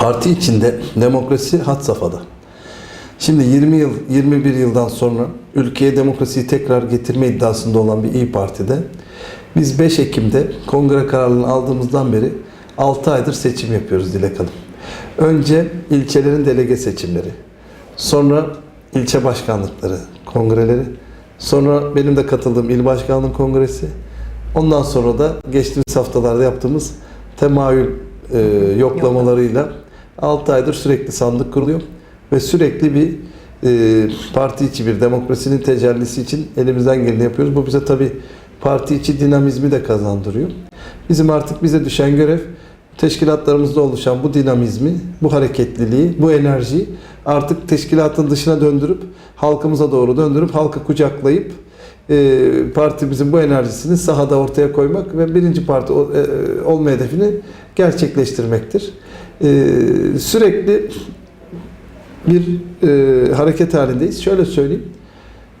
Parti içinde demokrasi had safhada. Şimdi 20 yıl, 21 yıldan sonra ülkeye demokrasiyi tekrar getirme iddiasında olan bir İyi Parti'de biz 5 Ekim'de kongre kararını aldığımızdan beri 6 aydır seçim yapıyoruz Dilek Hanım. Önce ilçelerin delege seçimleri, sonra ilçe başkanlıkları, kongreleri, sonra benim de katıldığım il başkanlığı kongresi, ondan sonra da geçtiğimiz haftalarda yaptığımız temayül e, yoklamalarıyla 6 aydır sürekli sandık kuruluyor ve sürekli bir e, parti içi bir demokrasinin tecellisi için elimizden geleni yapıyoruz. Bu bize tabii parti içi dinamizmi de kazandırıyor. Bizim artık bize düşen görev teşkilatlarımızda oluşan bu dinamizmi, bu hareketliliği, bu enerjiyi artık teşkilatın dışına döndürüp halkımıza doğru döndürüp halkı kucaklayıp e, partimizin bu enerjisini sahada ortaya koymak ve birinci parti e, olma hedefini gerçekleştirmektir. E, sürekli bir e, hareket halindeyiz. Şöyle söyleyeyim.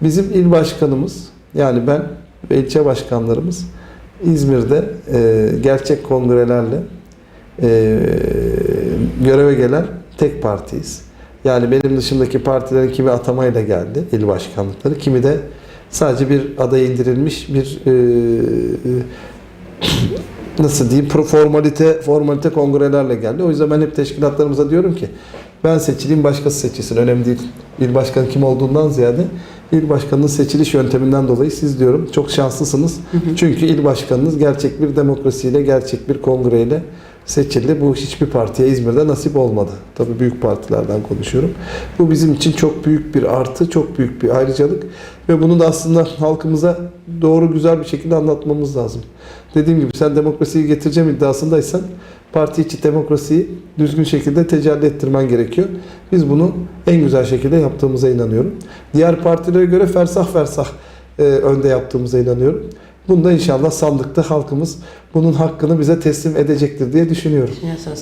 Bizim il başkanımız yani ben ve ilçe başkanlarımız İzmir'de e, gerçek kongrelerle e, göreve gelen tek partiyiz. Yani benim dışımdaki partilerin kimi atamayla geldi il başkanlıkları, kimi de sadece bir adaya indirilmiş bir e, nasıl diyeyim pro formalite formalite kongrelerle geldi. O yüzden ben hep teşkilatlarımıza diyorum ki ben seçileyim başkası seçilsin önemli değil. İl başkanı kim olduğundan ziyade il başkanının seçiliş yönteminden dolayı siz diyorum çok şanslısınız. Çünkü il başkanınız gerçek bir demokrasiyle, gerçek bir kongreyle seçildi. Bu hiçbir partiye İzmir'de nasip olmadı. Tabii büyük partilerden konuşuyorum. Bu bizim için çok büyük bir artı, çok büyük bir ayrıcalık ve bunu da aslında halkımıza doğru güzel bir şekilde anlatmamız lazım. Dediğim gibi sen demokrasiyi getireceğim iddiasındaysan parti içi demokrasiyi düzgün şekilde tecelli ettirmen gerekiyor. Biz bunu en güzel şekilde yaptığımıza inanıyorum. Diğer partilere göre fersah fersah e, önde yaptığımıza inanıyorum. Bunda inşallah sandıkta halkımız bunun hakkını bize teslim edecektir diye düşünüyorum. Düşünüyorsunuz.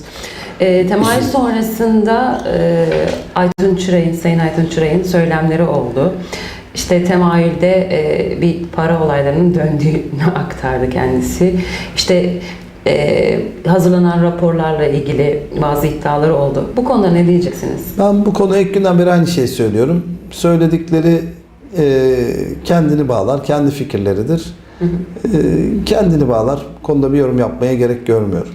E, temayül sonrasında e, Aytun Çıray'ın, Sayın Aytun Çıray'ın söylemleri oldu. İşte temayülde e, bir para olaylarının döndüğünü aktardı kendisi. İşte e, hazırlanan raporlarla ilgili bazı iddiaları oldu. Bu konuda ne diyeceksiniz? Ben bu konu ilk günden beri aynı şeyi söylüyorum. Söyledikleri e, kendini bağlar, kendi fikirleridir. E, kendini bağlar. Konuda bir yorum yapmaya gerek görmüyorum.